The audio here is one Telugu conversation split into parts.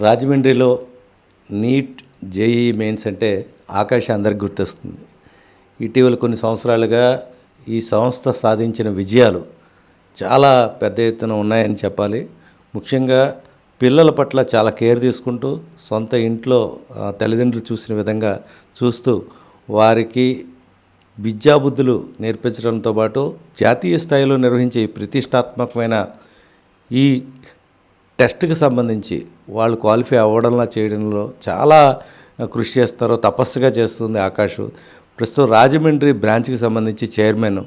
రాజమండ్రిలో నీట్ జేఈ మెయిన్స్ అంటే ఆకాశ అందరికి గుర్తొస్తుంది. ఇటీవల కొన్ని సంవత్సరాలుగా ఈ సంస్థ సాధించిన విజయాలు చాలా పెద్ద ఎత్తున ఉన్నాయని చెప్పాలి. ముఖ్యంగా పిల్లల పట్ల చాలా కేర్ తీసుకుంటూ సొంత ఇంట్లో తల్లిదండ్రులు చూసిన విధంగా చూస్తూ వారికి విద్యాబుద్ధులు నేర్పించడంతో పాటు జాతీయ స్థాయిలో నిర్వహించే ప్రతిష్టాత్మకమైన ఈ టెస్ట్కి సంబంధించి వాళ్ళు క్వాలిఫై అవ్వడంలా చేయడంలో చాలా కృషి చేస్తారో తపస్సుగా చేస్తుంది ఆకాష్. ప్రస్తుతం రాజమండ్రి బ్రాంచ్కి సంబంధించి చైర్మన్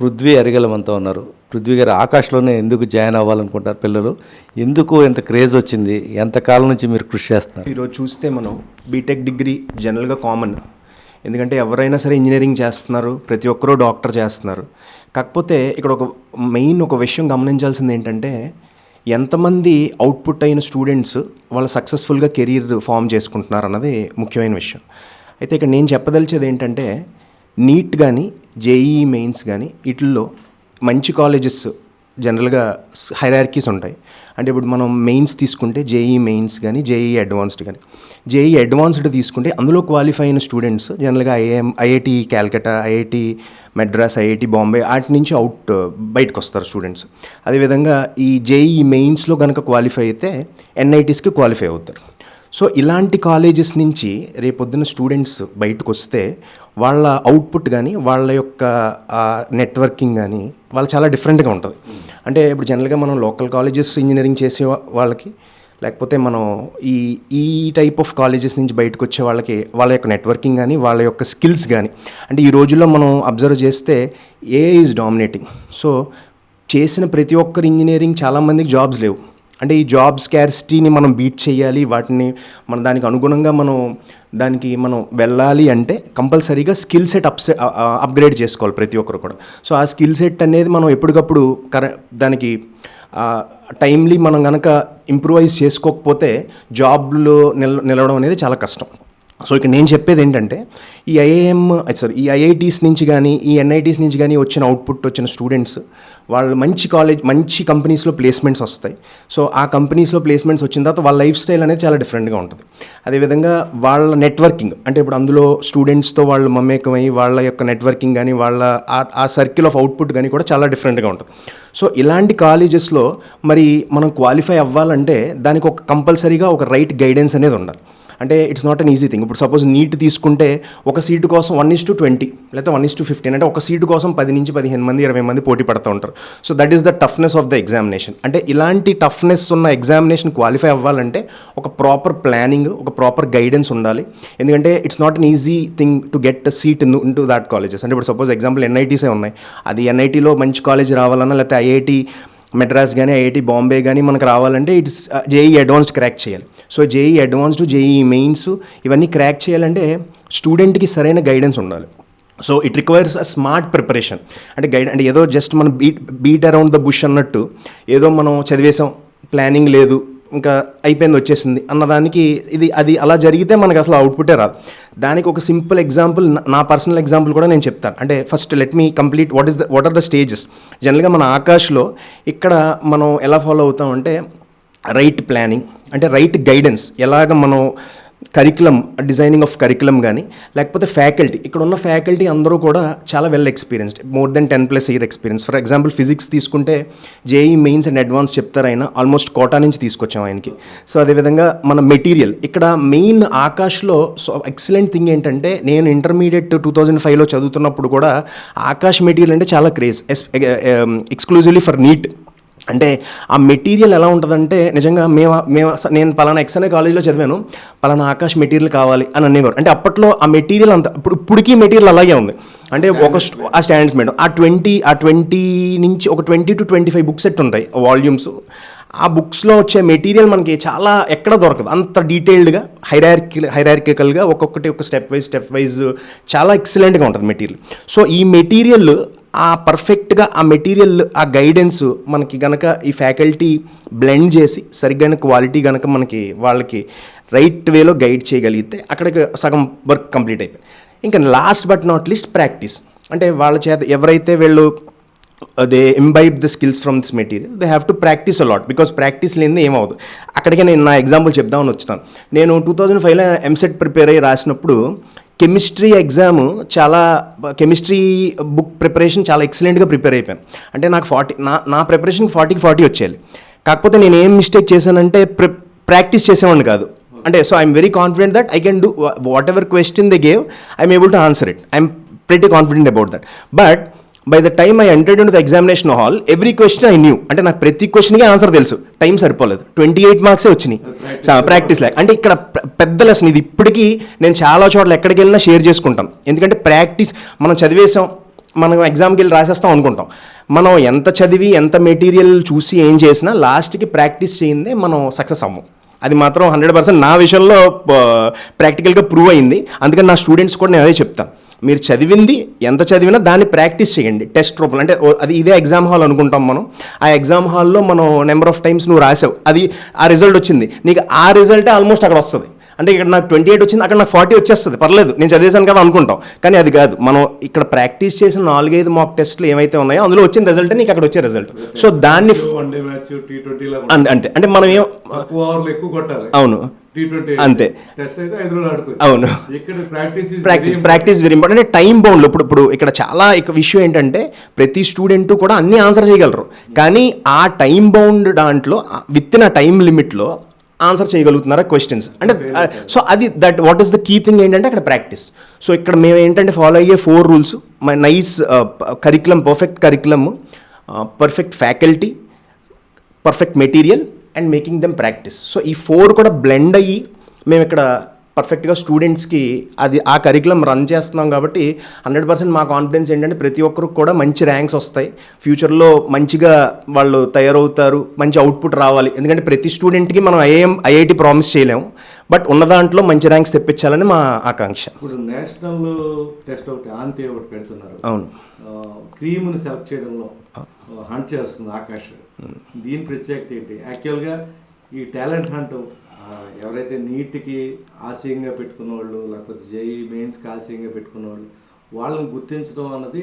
పృథ్వీ అరిగలమంతా ఉన్నారు. పృథ్వీ గారు ఆకాష్లోనే ఎందుకు జాయిన్ అవ్వాలనుకుంటారు పిల్లలు? ఎందుకు ఎంత క్రేజ్ వచ్చింది? ఎంతకాలం నుంచి మీరు కృషి చేస్తున్నారు? ఈరోజు చూస్తే మనం బీటెక్ డిగ్రీ జనరల్గా కామన్. ఎందుకంటే ఎవరైనా సరే ఇంజనీరింగ్ చేస్తున్నారు. ప్రతి ఒక్కరూ డాక్టర్ చేస్తున్నారు. కాకపోతే ఇక్కడ ఒక మెయిన్ ఒక విషయం గమనించాల్సింది ఏంటంటే ఎంతమంది అవుట్పుట్ అయిన స్టూడెంట్స్ వాళ్ళు సక్సెస్ఫుల్గా కెరీర్ ఫామ్ చేసుకుంటున్నారు అన్నది ముఖ్యమైన విషయం. అయితే ఇక్కడ నేను చెప్పదలిచేది ఏంటంటే నీట్ కానీ జేఈఈ మెయిన్స్ కానీ వీటిల్లో మంచి కాలేజెస్ జనరల్గా హైరార్కీస్ ఉంటాయి. అంటే ఇప్పుడు మనం మెయిన్స్ తీసుకుంటే జేఈ మెయిన్స్ కానీ జేఈ అడ్వాన్స్డ్ కానీ జేఈ అడ్వాన్స్డ్ తీసుకుంటే అందులో క్వాలిఫై అయిన స్టూడెంట్స్ జనరల్గా IIM IIT Calcutta IIT Madras IIT Bombay వాటి నుంచి అవుట్ బయటకు వస్తారు స్టూడెంట్స్. అదేవిధంగా ఈ జేఈ మెయిన్స్లో కనుక క్వాలిఫై అయితే ఎన్ఐటీస్కి క్వాలిఫై అవుతారు. సో ఇలాంటి కాలేజెస్ నుంచి రేపొద్దున స్టూడెంట్స్ బయటకు వస్తే వాళ్ళ అవుట్పుట్ కానీ వాళ్ళ యొక్క నెట్వర్కింగ్ కానీ వాళ్ళు చాలా డిఫరెంట్గా ఉంటుంది. అంటే ఇప్పుడు జనరల్గా మనం లోకల్ కాలేజెస్ ఇంజనీరింగ్ చేసే వాళ్ళకి లేకపోతే మనం ఈ ఈ టైప్ ఆఫ్ కాలేజెస్ నుంచి బయటకు వచ్చే వాళ్ళకి వాళ్ళ యొక్క నెట్వర్కింగ్ కానీ వాళ్ళ యొక్క స్కిల్స్ కానీ అంటే ఈ రోజుల్లో మనం అబ్జర్వ్ చేస్తే ఏ ఈజ్ డామినేటింగ్ సో చేసిన ప్రతి ఒక్కరు ఇంజనీరింగ్ చాలామందికి జాబ్స్ లేవు. అంటే ఈ జాబ్ స్కారిసిటీని మనం బీట్ చేయాలి వాటిని మన దానికి అనుగుణంగా మనం దానికి మనం వెళ్ళాలి అంటే కంపల్సరీగా స్కిల్ సెట్ అప్సె అప్గ్రేడ్ చేసుకోవాలి ప్రతి ఒక్కరు కూడా. సో ఆ స్కిల్ సెట్ అనేది మనం ఎప్పటికప్పుడు కర దానికి టైమ్లీ మనం కనుక ఇంప్రూవైజ్ చేసుకోకపోతే జాబ్లో నిల నిలవడం అనేది చాలా కష్టం. సో ఇక్కడ నేను చెప్పేది ఏంటంటే ఈ ఐఐఎం సారీ ఈ ఐఐటీస్ నుంచి కానీ ఈ ఎన్ఐటీస్ నుంచి కానీ వచ్చిన అవుట్పుట్ వచ్చిన స్టూడెంట్స్ వాళ్ళు మంచి కాలేజ్ మంచి కంపెనీస్లో ప్లేస్మెంట్స్ వస్తాయి. సో ఆ కంపెనీస్లో ప్లేస్మెంట్స్ వచ్చిన తర్వాత వాళ్ళ లైఫ్ స్టైల్ అనేది చాలా డిఫరెంట్గా ఉంటుంది. అదేవిధంగా వాళ్ళ నెట్వర్కింగ్ అంటే ఇప్పుడు అందులో స్టూడెంట్స్తో వాళ్ళు మమేకమై వాళ్ళ యొక్క నెట్వర్కింగ్ కానీ వాళ్ళ ఆ- ఆ సర్కిల్ ఆఫ్ అవుట్పుట్ కానీ కూడా చాలా డిఫరెంట్గా ఉంటుంది. సో ఇలాంటి కాలేజెస్లో మరి మనం క్వాలిఫై అవ్వాలంటే దానికి ఒక కంపల్సరీగా ఒక రైట్ గైడెన్స్ అనేది ఉండాలి. అంటే it's not an easy thing ఇప్పుడు సపోజ్ నీట్ తీసుకుంటే ఒక సీటు కోసం వన్ ఇస్ టు ట్వంటీ లేకపోతే వన్ ఇస్ టు ఫిఫ్టీన్ అంటే ఒక సీటు కోసం పది నుంచి పదిహేను మంది ఇరవై మంది పోటీ పడుతూ ఉంటారు. So that is the toughness of the examination అంటే ఇలాంటి టఫ్నెస్ ఉన్న ఎగ్జామినేషన్ క్వాలిఫై అవ్వాలంటే ఒక ప్రాపర్ ప్లానింగ్ ఒక ప్రాపర్ గైడెన్స్ ఉండాలి. ఎందుకంటే it's not an easy thing to get seat in in to that colleges అంటే ఇప్పుడు సపోజ్ ఎగ్జాంపుల్ ఎన్ఐటీసే ఉన్నాయి. అది ఎన్ఐటీలో మంచి కాలేజ్ రావాలన్నా లేకపోతే ఐఐటి మెడ్రాస్ కానీ ఐఐటి బాంబే కానీ మనకు రావాలంటే ఇట్స్ జేఈ అడ్వాన్స్డ్ క్రాక్ చేయాలి. So JEE advanced JEE mains ఇవన్నీ క్రాక్ చేయాలంటే స్టూడెంట్కి సరైన గైడెన్స్ ఉండాలి. So it requires a smart preparation. అంటే గైడ్ అంటే ఏదో జస్ట్ మనం beat beat around the bush అన్నట్టు ఏదో మనం చదివేసాం ప్లానింగ్ లేదు ఇంకా అయిపోయింది వచ్చేసింది అన్నదానికి ఇది అది అలా జరిగితే మనకు అసలు అవుట్పుటే రాదు. దానికి ఒక సింపుల్ ఎగ్జాంపుల్ నా పర్సనల్ ఎగ్జాంపుల్ కూడా నేను చెప్తాను. అంటే first let me complete what is the what are the stages జనరల్గా మన ఆకాష్లో ఇక్కడ మనం ఎలా ఫాలో అవుతాం అంటే రైట్ ప్లానింగ్ అంటే రైట్ గైడెన్స్ ఎలాగ మనం కరికులం డిజైనింగ్ ఆఫ్ కరికులం కానీ లేకపోతే ఫ్యాకల్టీ ఇక్కడ ఉన్న ఫ్యాకల్టీ అందరూ కూడా చాలా well experienced more than ten plus year experience for example physics తీసుకుంటే జేఈ మెయిన్స్ అండ్ అడ్వాన్స్ చెప్తారు ఆయన ఆల్మోస్ట్ కోటా నుంచి తీసుకొచ్చాం ఆయనకి. సో అదేవిధంగా మన మెటీరియల్ ఇక్కడ మెయిన్ ఆకాష్లో సో ఎక్సలెంట్ థింగ్ ఏంటంటే నేను ఇంటర్మీడియట్ టూ థౌజండ్ ఫైవ్లో చదువుతున్నప్పుడు కూడా ఆకాష్ మెటీరియల్ అంటే చాలా క్రేజ్ ఎక్స్క్లూజివ్లీ ఫర్ నీట్ అంటే ఆ మెటీరియల్ ఎలా ఉంటుందంటే నిజంగా మేము మేము నేను పలానా ఎక్స్ అనే కాలేజీలో చదివాను పలానా ఆకాశ్ మెటీరియల్ కావాలి అని అనేవారు. అంటే అప్పట్లో ఆ మెటీరియల్ అంత ఇప్పుడు ఇప్పటికీ మెటీరియల్ అలాగే ఉంది. అంటే ఒక ఆ స్టాండ్స్ మేడం. ఆ ట్వంటీ ఆ ట్వంటీ నుంచి ఒక twenty to twenty five books set ఉంటాయి వాల్యూమ్స్ ఆ బుక్స్లో వచ్చే మెటీరియల్ మనకి చాలా ఎక్కడ దొరకదు. అంత డీటెయిల్డ్గా హైరార్కి హైరార్కికల్గా ఒక్కొక్కటి ఒక స్టెప్ వైజ్ స్టెప్ వైజ్ చాలా ఎక్సలెంట్గా ఉంటుంది మెటీరియల్ సో ఈ మెటీరియల్ ఆ పర్ఫెక్ట్గా ఆ మెటీరియల్ ఆ గైడెన్స్ మనకి గనక ఈ ఫ్యాకల్టీ బ్లెండ్ చేసి సరిగ్గా క్వాలిటీ గనక మనకి వాళ్ళకి రైట్ వేలో గైడ్ చేయగలిగితే అక్కడికి సగం వర్క్ కంప్లీట్ అయిపోయింది. ఇంకా last but not least practice అంటే వాళ్ళ చేత ఎవరైతే వీళ్ళు they imbibe the skills from this material they have to practice a lot because practice లేనిది ఏమవుదు అక్కడికి నేను నా ఎగ్జాంపుల్ చెప్దామని వచ్చినాను నేను టూ థౌజండ్ ఫైవ్లో ఎంసెట్ ప్రిపేర్ అయ్యి రాసినప్పుడు కెమిస్ట్రీ ఎగ్జామ్ చాలా కెమిస్ట్రీ బుక్ ప్రిపరేషన్ చాలా ఎక్సలెంట్గా ప్రిపేర్ అయిపోయాను. అంటే నాకు ఫార్టీ నా నా ప్రిపరేషన్ ఫార్టీకి ఫార్టీ వచ్చేయాలి. కాకపోతే నేను ఏం మిస్టేక్ చేశానంటే ప్రి ప్రాక్టీస్ చేసేవాడిని కాదు. అంటే so I'm very confident that I can do whatever question they gave I'm able to answer it I'm pretty confident about that but by the time I entered in the examination hall every question I knew అంటే నాకు ప్రతి క్వశ్చన్కి ఆన్సర్ తెలుసు. టైం సరిపోలేదు. ట్వంటీ ఎయిట్ మార్క్సే వచ్చినాయి. ప్రాక్టీస్ లాక్ అంటే ఇక్కడ పెద్ద లెసన్ ఇది ఇప్పటికీ నేను చాలా చోట్ల ఎక్కడికి వెళ్ళినా షేర్ చేసుకుంటాను ఎందుకంటే ప్రాక్టీస్ మనం చదివేసాం మనం ఎగ్జామ్కి వెళ్ళి రాసేస్తాం అనుకుంటాం. మనం ఎంత చదివి ఎంత మెటీరియల్ చూసి ఏం చేసినా లాస్ట్కి ప్రాక్టీస్ చేయిందే మనం సక్సెస్ అవ్వం. అది మాత్రం హండ్రెడ్ పర్సెంట్ నా విషయంలో ప్రాక్టికల్గా ప్రూవ్ అయింది. అందుకని నా స్టూడెంట్స్ కూడా నేను అదే చెప్తాను మీరు చదివింది ఎంత చదివినా దాన్ని ప్రాక్టీస్ చేయండి. టెస్ట్ రూపంలో. అంటే అది ఇదే ఎగ్జామ్ హాల్ అనుకుంటాం మనం. ఆ ఎగ్జామ్ హాల్లో మనం నెంబర్ ఆఫ్ టైమ్స్ నువ్వు రాసావు. అది ఆ రిజల్ట్ వచ్చింది. నీకు ఆ రిజల్టే ఆల్మోస్ట్ అక్కడ వస్తుంది. అంటే ఇక్కడ నాకు ట్వంటీ ఎయిట్ వచ్చింది అక్కడ నాకు ఫార్టీ వచ్చేస్తుంది. పర్లేదు నేను చదివేశాను కదా అనుకుంటాం. కానీ అది కాదు మనం ఇక్కడ ప్రాక్టీస్ చేసిన నాలుగైదు మాక్ టెస్ట్లు ఏమైతే ఉన్నాయో అందులో వచ్చిన రిజల్ట్ నీకు అక్కడ వచ్చే రిజల్ట్ సో దాన్ని అంటే అంటే మనం ఏం అవును. అంతే. అవును. Practice practice practice very important అంటే టైం బౌండ్ ఇప్పుడు ఇప్పుడు ఇక్కడ చాలా విషయం ఏంటంటే ప్రతి స్టూడెంట్ కూడా అన్ని ఆన్సర్ చేయగలరు. కానీ ఆ టైం బౌండ్ దాంట్లో విత్ ఇన్ ఆ టైం లిమిట్లో ఆన్సర్ చేయగలుగుతున్నారా క్వశ్చన్స్ అంటే సో అది that what is the key thing ఏంటంటే అక్కడ ప్రాక్టీస్ సో ఇక్కడ మేము ఏంటంటే ఫాలో అయ్యే four rules my nice curriculum perfect curriculum perfect faculty perfect material and making them practice so ఈ ఫోర్ కూడా బ్లెండ్ అయ్యి మేము ఇక్కడ పర్ఫెక్ట్గా స్టూడెంట్స్కి అది ఆ కరికులం రన్ చేస్తున్నాం కాబట్టి హండ్రెడ్ పర్సెంట్ మా కాన్ఫిడెన్స్ ఏంటంటే ప్రతి ఒక్కరికి కూడా మంచి ర్యాంక్స్ వస్తాయి. ఫ్యూచర్లో మంచిగా వాళ్ళు తయారవుతారు మంచి అవుట్పుట్ రావాలి. ఎందుకంటే ప్రతి స్టూడెంట్కి మనం ఐఏఎం ఐఐటి ప్రామిస్ చేయలేము. బట్ ఉన్న దాంట్లో మంచి ర్యాంక్స్ తెప్పించాలని మా ఆకాంక్ష. ఇప్పుడు నేషనల్ టెస్ట్ ఒకటి ఆంటీ ఒకటి పెడుతున్నారు. అవును. క్రీమ్ని సెలెక్ట్ చేయడంలో హంట్ చేస్తుంది ఆకాష్. దీని ప్రత్యేకత ఏంటి? యాక్చువల్గా ఈ టాలెంట్ హంట్ ఎవరైతే నీట్కి ఆశయంగా పెట్టుకున్న వాళ్ళు లేకపోతే జేఈ మెయిన్స్కి ఆశయంగా పెట్టుకున్న వాళ్ళు వాళ్ళని గుర్తించడం అన్నది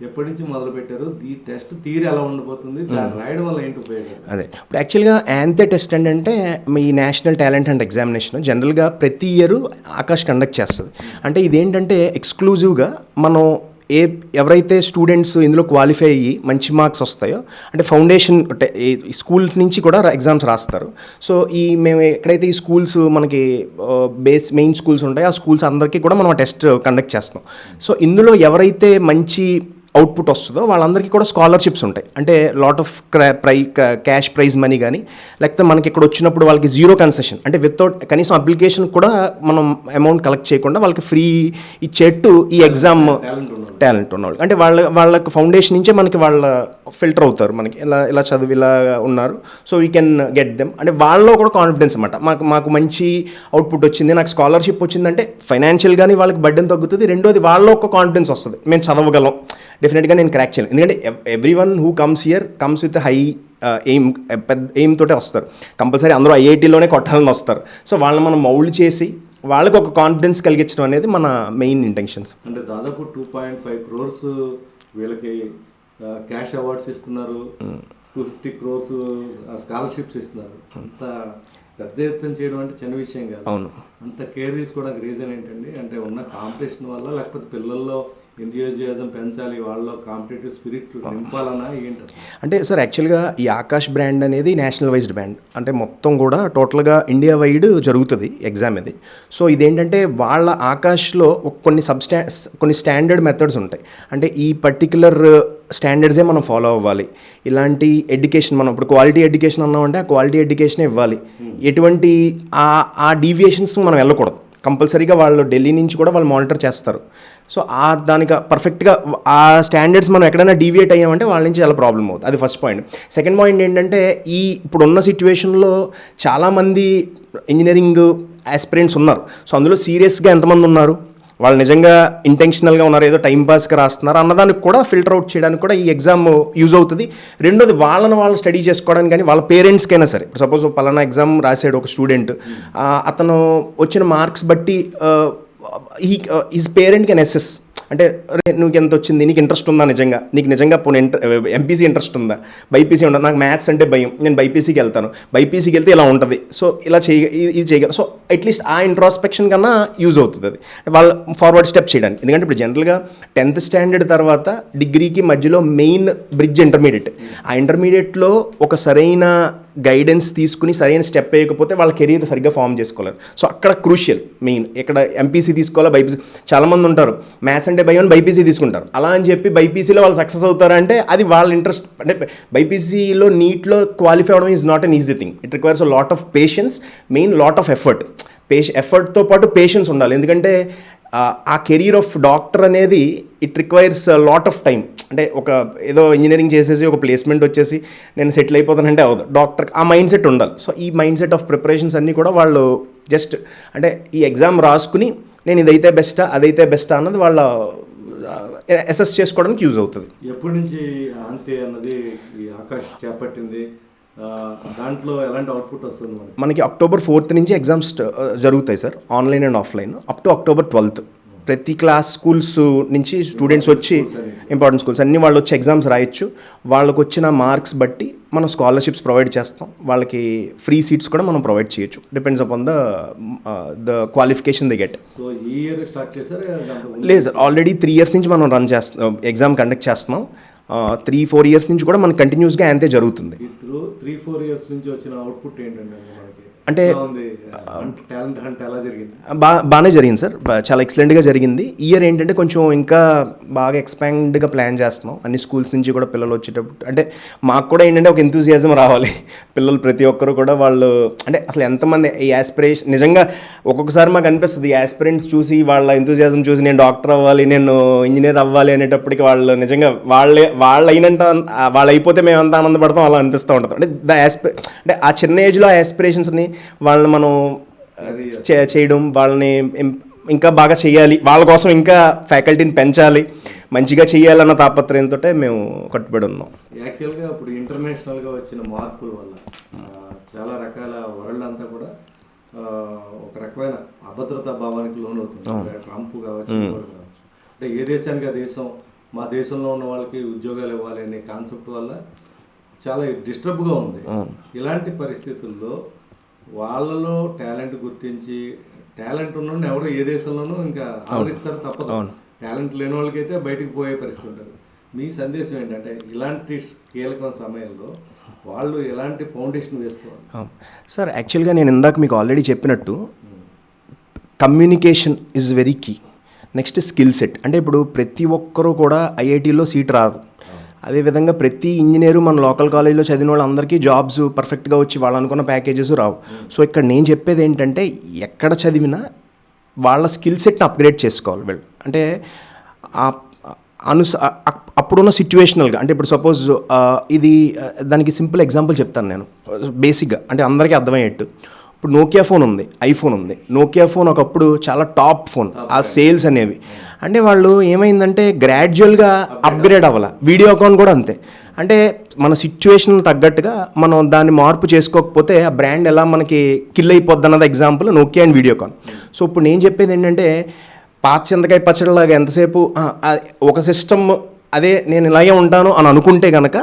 ఎప్పటి నుంచి మొదలు పెట్టారు ఈ టెస్ట్ తీరు ఎలా ఉండబోతుంది దాన్ని రాయడం వల్ల ఏంటి ఉపయోగం? అదే. ఇప్పుడు యాక్చువల్గా యాంతే టెస్ట్ ఏంటంటే మీ నేషనల్ టాలెంట్ అండ్ ఎగ్జామినేషన్ జనరల్గా ప్రతి ఇయర్ ఆకాష్ కండక్ట్ చేస్తుంది. అంటే ఇదేంటంటే ఎక్స్క్లూజివ్గా మనం ఏ ఎవరైతే స్టూడెంట్స్ ఇందులో క్వాలిఫై అయ్యి మంచి మార్క్స్ వస్తాయో అంటే ఫౌండేషన్ స్కూల్ నుంచి కూడా ఎగ్జామ్స్ రాస్తారు. సో ఈ మేము ఎక్కడైతే ఈ స్కూల్స్ మనకి బేస్ మెయిన్ స్కూల్స్ ఉంటాయో ఆ స్కూల్స్ అందరికీ కూడా మనం టెస్ట్ కండక్ట్ చేస్తాం సో ఇందులో ఎవరైతే మంచి అవుట్పుట్ వస్తుందో వాళ్ళందరికీ కూడా స్కాలర్షిప్స్ ఉంటాయి. అంటే లాట్ ఆఫ్ ప్రై క్యాష్ ప్రైజ్ మనీ కానీ లేకపోతే మనకి ఇక్కడ వచ్చినప్పుడు వాళ్ళకి జీరో కన్సెషన్ అంటే వితౌట్ కనీసం అప్లికేషన్ కూడా మనం అమౌంట్ కలెక్ట్ చేయకుండా వాళ్ళకి ఫ్రీ ఇచ్చేట్టు ఈ ఎగ్జామ్ టాలెంట్ ఉన్నవాళ్ళు అంటే వాళ్ళ వాళ్ళకి ఫౌండేషన్ నుంచే మనకి వాళ్ళ ఫిల్టర్ అవుతారు. మనకి ఇలా ఇలా చదివి ఇలా ఉన్నారు. So we can get them అంటే వాళ్ళలో కూడా కాన్ఫిడెన్స్ అనమాట మాకు మాకు మంచి అవుట్పుట్ వచ్చింది నాకు స్కాలర్షిప్ వచ్చిందంటే ఫైనాన్షియల్ కానీ వాళ్ళకి బడ్డెన్ తగ్గుతుంది. రెండోది వాళ్ళలో ఒక కాన్ఫిడెన్స్ వస్తుంది. మేము చదవగలం. డెఫినెట్గా నేను క్రాక్ చేయలేను ఎందుకంటే everyone who comes here comes with high aim పెద్ద ఎయిమ్ తోటే వస్తారు. కంపల్సరీ అందరూ ఐఐటీలోనే కొట్టాలని వస్తారు. సో వాళ్ళని మనం మౌల్డ్ చేసి వాళ్ళకి ఒక కాన్ఫిడెన్స్ కలిగించడం అనేది మన మెయిన్ ఇంటెన్షన్స్ అంటే దాదాపు టూ పాయింట్ ఫైవ్ క్రోర్స్ వీళ్ళకి క్యాష్ అవార్డ్స్ ఇస్తున్నారు. టూ ఫిఫ్టీ క్రోర్స్ స్కాలర్షిప్స్ ఇస్తున్నారు. అంత పెద్ద ఎత్తున చేయడం అంటే చిన్న విషయం కాదు. అవును. అంత కేర్ తీసుకోవడానికి రీజన్ ఏంటండి అంటే ఉన్న కాంపిటీషన్ వల్ల లేకపోతే పిల్లల్లో ఎంథ్యూజియాజం పెంచాలి వాళ్ళలో కాంపిటేటివ్ స్పిరిట్ నింపాలన్నా ఏంటి? అంటే సార్ యాక్చువల్గా ఈ ఆకాష్ బ్రాండ్ అనేది నేషనల్ వైజ్డ్ బ్రాండ్ అంటే మొత్తం కూడా టోటల్గా ఇండియా వైడ్ జరుగుతుంది ఎగ్జామ్ ఇది. సో ఇదేంటంటే వాళ్ళ ఆకాష్లో కొన్ని సబ్స్టా కొన్ని స్టాండర్డ్ మెథడ్స్ ఉంటాయి. అంటే ఈ పర్టికులర్ స్టాండర్డ్సే మనం ఫాలో అవ్వాలి. ఇలాంటి ఎడ్యుకేషన్ మనం ఇప్పుడు క్వాలిటీ ఎడ్యుకేషన్ అన్నామంటే ఆ క్వాలిటీ ఎడ్యుకేషన్ ఇవ్వాలి. ఎటువంటి ఆ ఆ డీవియేషన్స్ మనం వెళ్ళకూడదు. కంపల్సరీగా వాళ్ళు ఢిల్లీ నుంచి కూడా వాళ్ళు మానిటర్ చేస్తారు. సో ఆ దానికి పర్ఫెక్ట్గా ఆ స్టాండర్డ్స్ మనం ఎక్కడైనా డీవియేట్ అయ్యామంటే వాళ్ళ నుంచి చాలా ప్రాబ్లం అవుతుంది. అది ఫస్ట్ పాయింట్ సెకండ్ పాయింట్ ఏంటంటే ఈ ఇప్పుడున్న సిచ్యువేషన్లో చాలామంది ఇంజనీరింగ్ ఆస్పిరెంట్స్ ఉన్నారు. సో అందులో సీరియస్గా ఎంతమంది ఉన్నారు? వాళ్ళు నిజంగా ఇంటెన్షనల్గా ఉన్నారు ఏదో టైంపాస్కి రాస్తున్నారు అన్నదానికి కూడా ఫిల్టర్ అవుట్ చేయడానికి కూడా ఈ ఎగ్జామ్ యూజ్ అవుతుంది. రెండోది వాళ్ళని వాళ్ళు స్టడీ చేసుకోవడానికి కానీ వాళ్ళ పేరెంట్స్కైనా సరే సపోజ్ పలానా ఎగ్జామ్ రాశాడు ఒక స్టూడెంట్ అతను వచ్చిన మార్క్స్ బట్టి ఈ హిజ్ పేరెంట్ కెన్ ఎస్ఎస్ అంటే నువ్వు ఎంత వచ్చింది నీకు ఇంట్రెస్ట్ ఉందా నిజంగా? నీకు నిజంగా పోనీ ఇంటర్ ఎంపీసీ ఇంట్రెస్ట్ ఉందా? బైపీసీ ఉండదు నాకు మ్యాథ్స్ అంటే భయం. నేను బైపీసీకి వెళ్తాను. బైపీసీకి వెళ్తే ఇలా ఉంటుంది. సో ఇలా చేయ ఇది- ఇది సో అట్లీస్ట్ ఆ ఇంట్రాస్పెక్షన్ కన్నా యూజ్ అవుతుంది అది. వాళ్ళు ఫార్వర్డ్ స్టెప్ చేయడానికి. ఎందుకంటే ఇప్పుడు జనరల్గా టెన్త్ స్టాండర్డ్ తర్వాత డిగ్రీకి మధ్యలో మెయిన్ బ్రిడ్జ్ ఇంటర్మీడియట్ ఆ ఇంటర్మీడియట్లో ఒక సరైన గైడెన్స్ తీసుకుని సరైన స్టెప్ వేయకపోతే వాళ్ళ కెరీర్ సరిగ్గా ఫామ్ చేసుకోలేరు. సో అక్కడ క్రూషియల్ మెయిన్ ఇక్కడ ఎంపీసీ తీసుకోవాలా బైపీసీ చాలామంది ఉంటారు. మ్యాథ్స్ అంటే భయం బైపీసీ తీసుకుంటారు. అలా అని చెప్పి బైపీసీలో వాళ్ళు సక్సెస్ అవుతారంటే అది వాళ్ళ ఇంట్రెస్ట్ అంటే బైపీసీలో నీట్లో క్వాలిఫై అవడం is not an easy thing it requires a lot of patience main lot of effort పేష ఎఫర్ట్తో పాటు పేషెన్స్ ఉండాలి. ఎందుకంటే ఆ- ఆ కెరీర్ ఆఫ్ డాక్టర్ అనేది it requires lot of time అంటే ఒక ఏదో ఇంజనీరింగ్ చేసేసి ఒక ప్లేస్మెంట్ వచ్చేసి నేను సెటిల్ అయిపోతానంటే అవ్వదు. డాక్టర్ ఆ మైండ్ సెట్ ఉండాలి. సో ఈ మైండ్ సెట్ ఆఫ్ ప్రిపరేషన్స్ అన్నీ కూడా వాళ్ళు జస్ట్ అంటే ఈ ఎగ్జామ్ రాసుకుని నేను ఇదైతే బెస్టా అదైతే బెస్టా అన్నది వాళ్ళ అసెస్ చేసుకోవడానికి యూజ్ అవుతుంది. ఎప్పటి నుంచి అంతే అన్నది ఆకాష్ చేపట్టింది. దాంట్లో ఎలాంటి అవుట్పుట్ వస్తుంది మనకి? అక్టోబర్ ఫోర్త్ నుంచి ఎగ్జామ్స్ జరుగుతాయి sir. Online and offline up to October twelfth ప్రతి క్లాస్ స్కూల్స్ నుంచి స్టూడెంట్స్ వచ్చి ఇంపార్టెంట్ స్కూల్స్ అన్ని వాళ్ళు వచ్చి ఎగ్జామ్స్ రాయొచ్చు. వాళ్ళకు వచ్చిన మార్క్స్ బట్టి మనం స్కాలర్షిప్స్ ప్రొవైడ్ చేస్తాం. వాళ్ళకి ఫ్రీ సీట్స్ కూడా మనం ప్రొవైడ్ చేయొచ్చు. Depends upon the the qualification the get? లేదు సార్ ఆల్రెడీ త్రీ ఇయర్స్ నుంచి మనం రన్ చేస్తున్నాం ఎగ్జామ్ కండక్ట్ చేస్తున్నాం. త్రీ ఫోర్ ఇయర్స్ నుంచి కూడా మనకి కంటిన్యూస్గా అంతే జరుగుతుంది. త్రూ ఫోర్ ఇయర్స్ నుంచి వచ్చిన అవుట్పుట్ ఏంటంటే అంటే- ఎలా ఉంది టాలెంట్ హంట్ ఎలా జరిగింది. బా బాగానే జరిగింది సార్. చాలా ఎక్సలెంట్గా జరిగింది. ఇయర్ ఏంటంటే కొంచెం ఇంకా బాగా ఎక్స్పాండ్గా ప్లాన్ చేస్తున్నాం. అన్ని స్కూల్స్ నుంచి కూడా పిల్లలు వచ్చేటప్పుడు. అంటే మాకు కూడా ఏంటంటే ఒక ఎంతూజియాజం రావాలి. పిల్లలు ప్రతి ఒక్కరు కూడా వాళ్ళు అంటే అసలు ఎంతమంది ఈ యాస్పిరేషన్ నిజంగా ఒక్కొక్కసారి మాకు అనిపిస్తుంది ఈ యాస్పిరెంట్స్ చూసి వాళ్ళ ఎంతూజియాజం చూసి నేను డాక్టర్ అవ్వాలి నేను ఇంజనీర్ అవ్వాలి అనేటప్పటికి వాళ్ళు నిజంగా వాళ్ళే వాళ్ళు అయినంత వాళ్ళు అయిపోతే మేము ఎంత ఆనందపడతాం అలా అనిపిస్తూ ఉంటుంది. అంటే ద యాస్పి అంటే ఆ చిన్న ఏజ్లో ఆ యాస్పిరేషన్స్ని వాళ్ళని మనం చేయడం వాళ్ళని ఇంకా బాగా చేయాలి. వాళ్ళ కోసం ఇంకా ఫ్యాకల్టీని పెంచాలి. మంచిగా చేయాలన్న తాపత్రయంతో మేము కట్టుబడి ఉన్నాం. యాక్చువల్గా ఇప్పుడు ఇంటర్నేషనల్గా వచ్చిన మార్పుల వల్ల చాలా రకాల వరల్డ్ అంతా కూడా ఒక రకమైన అభద్రతా భావానికి లోనవుతుంది. ట్రంప్ కావచ్చు అంటే ఏ దేశానికి ఆ దేశం మా దేశంలో ఉన్న వాళ్ళకి ఉద్యోగాలు ఇవ్వాలి అనే కాన్సెప్ట్ వల్ల చాలా డిస్టర్బ్గా ఉంది. ఇలాంటి పరిస్థితుల్లో వాళ్ళలో టాలెంట్ గుర్తించి టాలెంట్ ఉన్న ఎవరు ఏ దేశంలోనూ ఇంకా ఆదరిస్తారు తప్పదు. టాలెంట్ లేని వాళ్ళకైతే బయటికి పోయే పరిస్థితి ఉంటుంది. మీ సందేశం ఏంటంటే ఇలాంటి కీలక సమయంలో వాళ్ళు ఎలాంటి ఫౌండేషన్ వేసుకోవాలి? సార్ యాక్చువల్గా నేను ఇందాక మీకు ఆల్రెడీ చెప్పినట్టు communication is very key. Next skill set. అంటే ఇప్పుడు ప్రతి ఒక్కరూ కూడా ఐఐటీలో సీట్ రాదు. అదేవిధంగా ప్రతి ఇంజనీరు మన లోకల్ కాలేజీలో చదివిన వాళ్ళందరికీ జాబ్స్ పర్ఫెక్ట్గా వచ్చి వాళ్ళు అనుకున్న ప్యాకేజెస్ రావు. సో ఇక్కడ నేను చెప్పేది ఏంటంటే ఎక్కడ చదివినా వాళ్ళ స్కిల్ సెట్ని అప్గ్రేడ్ చేసుకోవాలి వీళ్ళు. అంటే అను అప్పుడున్న సిచ్యువేషనల్గా అంటే ఇప్పుడు సపోజ్ ఇది దానికి సింపుల్ ఎగ్జాంపుల్ చెప్తాను నేను. బేసిక్గా అంటే అందరికీ అర్థమయ్యేట్టు. ఇప్పుడు నోకియా ఫోన్ ఉంది ఐఫోన్ ఉంది. నోకియా ఫోన్ ఒకప్పుడు చాలా టాప్ ఫోన్ ఆ సేల్స్ అనేవి. అంటే వాళ్ళు ఏమైందంటే గ్రాడ్యువల్గా అప్గ్రేడ్ అవ్వాల. వీడియో అకౌంట్ కూడా అంతే. అంటే మన సిచ్యువేషన్ తగ్గట్టుగా మనం దాన్ని మార్పు చేసుకోకపోతే ఆ బ్రాండ్ ఎలా మనకి కిల్ అయిపోద్ది అన్నది example Nokia and Videocon so ఇప్పుడు నేను చెప్పేది ఏంటంటే పాత చింతకాయ పచ్చడిలాగా ఎంతసేపు ఒక సిస్టమ్ అదే నేను ఇలాగే ఉంటాను అని అనుకుంటే కనుక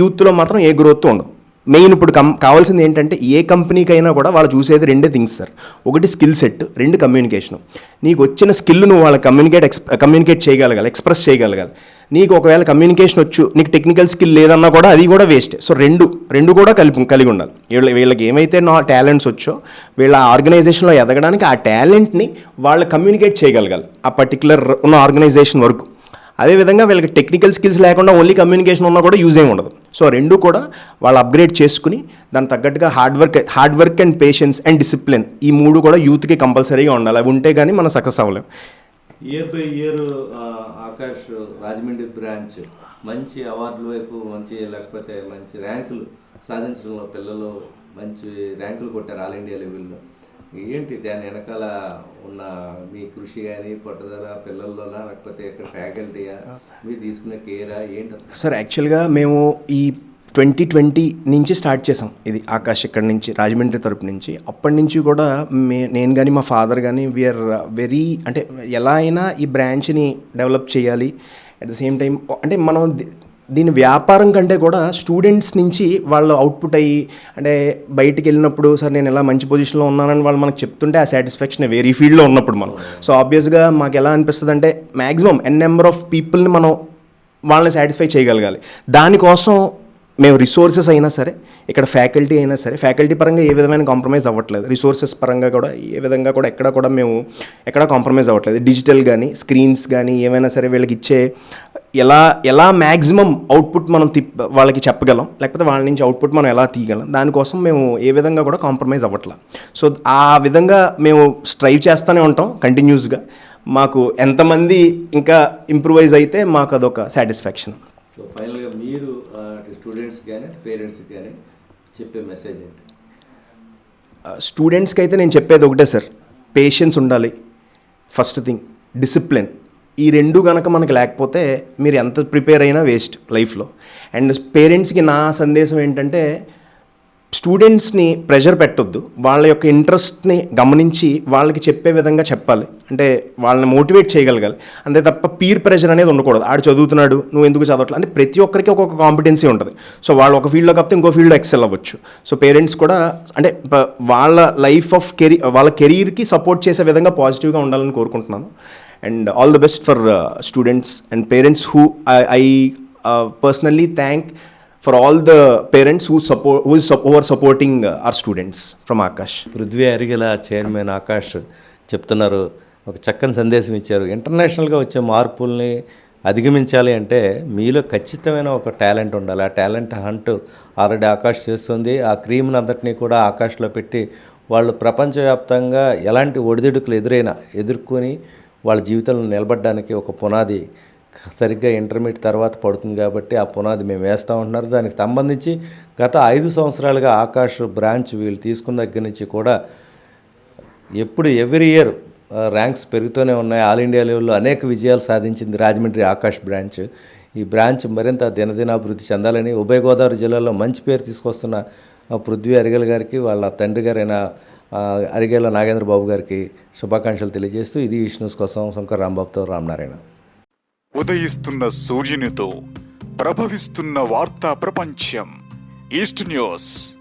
యూత్లో మాత్రం ఏ గ్రోత్ ఉండదు. మెయిన్ ఇప్పుడు కం కావాల్సింది ఏంటంటే ఏ కంపెనీకైనా కూడా వాళ్ళు చూసేది రెండే థింగ్స్ సార్ ఒకటి స్కిల్ సెట్ రెండు కమ్యూనికేషన్ నీకు వచ్చిన స్కిల్ నువ్వు వాళ్ళకి కమ్యూనికేట్ ఎక్స్ కమ్యూనికేట్ చేయగలగాలి ఎక్స్ప్రెస్ చేయగలగాలి. నీకు ఒకవేళ కమ్యూనికేషన్ వచ్చు నీకు టెక్నికల్ స్కిల్ లేదన్నా కూడా అది కూడా వేస్ట్ సో రెండు రెండు కూడా కలిపి కలిగి ఉండాలి. వీళ్ళ వీళ్ళకి ఏమైతే నా టాలెంట్స్ వచ్చో వీళ్ళ ఆర్గనైజేషన్లో ఎదగడానికి ఆ టాలెంట్ని వాళ్ళు కమ్యూనికేట్ చేయగలగాలి. ఆ పర్టికులర్ ఉన్న ఆర్గనైజేషన్ వరకు. అదేవిధంగా వీళ్ళకి టెక్నికల్ స్కిల్స్ లేకుండా ఓన్లీ కమ్యూనికేషన్ ఉన్నా కూడా యూజ్ ఏమి ఉండదు. సో రెండు కూడా వాళ్ళు అప్గ్రేడ్ చేసుకుని దానికి తగ్గట్టుగా hard work hard work and patience and discipline ఈ మూడు కూడా యూత్కి కంపల్సరీగా ఉండాలి. అవి ఉంటే కానీ మనం success అవ్వలేం. Year by year Akash Rajahmundry branch మంచి అవార్డుల వైపు మంచి లేకపోతే మంచి ర్యాంకులు సాధించడంలో పిల్లలు మంచి ర్యాంకులు కొట్టారు ఆల్ ఇండియా లెవెల్లో ఏంటి దాని వెనకాల ఉన్న మీ కృషి కానీ పట్టుదల పిల్లల్లోనా లేకపోతే ఇక్కడ ఫ్యాకల్టీయా? మీరు తీసుకునే కేరా ఏంటి సార్ యాక్చువల్గా మేము ఈ ట్వంటీ ట్వంటీ నుంచి స్టార్ట్ చేసాం ఇది ఆకాష్ ఇక్కడ నుంచి రాజమండ్రి తరపు నుంచి. అప్పటి నుంచి కూడా మే నేను కానీ మా ఫాదర్ కానీ వీఆర్ వెరీ అంటే ఎలా అయినా ఈ బ్రాంచ్ని డెవలప్ చేయాలి. అట్ ద సేమ్ టైం అంటే మనం దీని వ్యాపారం కంటే కూడా స్టూడెంట్స్ నుంచి వాళ్ళు అవుట్పుట్ అయ్యి అంటే బయటికి వెళ్ళినప్పుడు సార్ నేను ఎలా మంచి పొజిషన్లో ఉన్నానని వాళ్ళు మనకు చెప్తుంటే ఆ సాటిస్ఫాక్షన్ వేరే ఫీల్డ్లో ఉన్నప్పుడు మనం. సో ఆబ్వియస్గా మాకు ఎలా అనిపిస్తుంది అంటే మ్యాక్సిమం ఎన్ నెంబర్ ఆఫ్ పీపుల్ని మనం వాళ్ళని సాటిస్ఫై చేయగలగాలి. దానికోసం మేము రిసోర్సెస్ అయినా సరే ఇక్కడ ఫ్యాకల్టీ అయినా సరే ఫ్యాకల్టీ పరంగా ఏ విధమైన కాంప్రమైజ్ అవ్వట్లేదు. రిసోర్సెస్ పరంగా కూడా ఏ విధంగా కూడా ఎక్కడ కూడా మేము ఎక్కడ కాంప్రమైజ్ అవ్వట్లేదు. డిజిటల్ కానీ స్క్రీన్స్ కానీ ఏమైనా సరే వీళ్ళకి ఇచ్చే ఎలా ఎలా మ్యాక్సిమం అవుట్పుట్ మనం తిప్ వాళ్ళకి చెప్పగలం? లేకపోతే వాళ్ళ నుంచి అవుట్పుట్ మనం ఎలా తీయగలం? దానికోసం మేము ఏ విధంగా కూడా కాంప్రమైజ్ అవ్వట్లా. సో ఆ విధంగా మేము స్ట్రైవ్ చేస్తూనే ఉంటాం కంటిన్యూస్గా మాకు ఎంతమంది ఇంకా ఇంప్రూవైజ్ అయితే మాకు అదొక సాటిస్ఫాక్షన్ సో ఫైనల్గా మీరు స్టూడెంట్స్ కానీ అటు పేరెంట్స్కి కానీ చెప్పే మెసేజ్ ఏంటి? స్టూడెంట్స్కి అయితే నేను చెప్పేది ఒకటే సార్. పేషెన్స్ ఉండాలి. ఫస్ట్ థింగ్ డిసిప్లిన్ ఈ రెండు కనుక మనకి లేకపోతే మీరు ఎంత ప్రిపేర్ అయినా వేస్ట్ లైఫ్లో. అండ్ పేరెంట్స్కి నా సందేశం ఏంటంటే స్టూడెంట్స్ని ప్రెషర్ పెట్టొద్దు. వాళ్ళ యొక్క ఇంట్రెస్ట్ని గమనించి వాళ్ళకి చెప్పే విధంగా చెప్పాలి. అంటే వాళ్ళని మోటివేట్ చేయగలగాలి. అంతే తప్ప పీర్ ప్రెషర్ అనేది ఉండకూడదు. ఆడు చదువుతున్నాడు నువ్వు ఎందుకు చదవట్లేదు అంటే ప్రతి ఒక్కరికి ఒక్కొక్క కాంపిటెన్సీ ఉంటుంది. సో వాళ్ళు ఒక ఫీల్డ్లో కాకపోతే ఇంకో ఫీల్డ్లో ఎక్సెల్ అవ్వచ్చు. సో పేరెంట్స్ కూడా అంటే వాళ్ళ లైఫ్ ఆఫ్ కెరీ వాళ్ళ కెరీర్కి సపోర్ట్ చేసే విధంగా పాజిటివ్గా ఉండాలని కోరుకుంటున్నాను. And all the best for students and parents who I personally thank for all the parents who support who is over supporting our students from Akash Prithvi Arigala chairman Akash చెప్తున్నారు. ఒక చక్కని సందేశం ఇచ్చారు. ఇంటర్నేషనల్గా వచ్చే మార్పుల్ని అధిగమించాలి అంటే మీలో ఖచ్చితమైన ఒక టాలెంట్ ఉండాలి. ఆ టాలెంట్ హంట్ ఆల్రెడీ ఆకాష్ చేస్తుంది. ఆ క్రీమ్ని అంతటినీ కూడా ఆకాష్లో పెట్టి వాళ్ళు ప్రపంచవ్యాప్తంగా ఎలాంటి ఒడిదుడుకులు ఎదురైనా ఎదుర్కొని వాళ్ళ జీవితంలో నిలబడడానికి ఒక పునాది సరిగ్గా ఇంటర్మీడియట్ తర్వాత పడుతుంది కాబట్టి ఆ పునాది మేము వేస్తూ ఉంటున్నారు. దానికి సంబంధించి గత ఐదు సంవత్సరాలుగా ఆకాష్ బ్రాంచ్ వీళ్ళు తీసుకున్న దగ్గర నుంచి కూడా ఎప్పుడు ఎవ్రీ ఇయర్ ర్యాంక్స్ పెరుగుతూనే ఉన్నాయి. ఆల్ ఇండియా లెవెల్లో అనేక విజయాలు సాధించింది రాజమండ్రి ఆకాష్ బ్రాంచ్. ఈ బ్రాంచ్ మరింత దినదినాభివృద్ధి చెందాలని ఉభయ గోదావరి జిల్లాలో మంచి పేరు తీసుకొస్తున్న పృథ్వీ అరిగల్ గారికి వాళ్ళ తండ్రి గారైన అరిగేల నాగేంద్ర బాబు గారికి శుభాకాంక్షలు తెలియజేస్తూ ఇది ఈ న్యూస్ కోసం శంకర్ రాంబాబుతో రామనారాయణ ఉదయిస్తున్న సూర్యునితో ప్రభవిస్తున్న వార్తా ప్రపంచం ఈస్ట్ న్యూస్.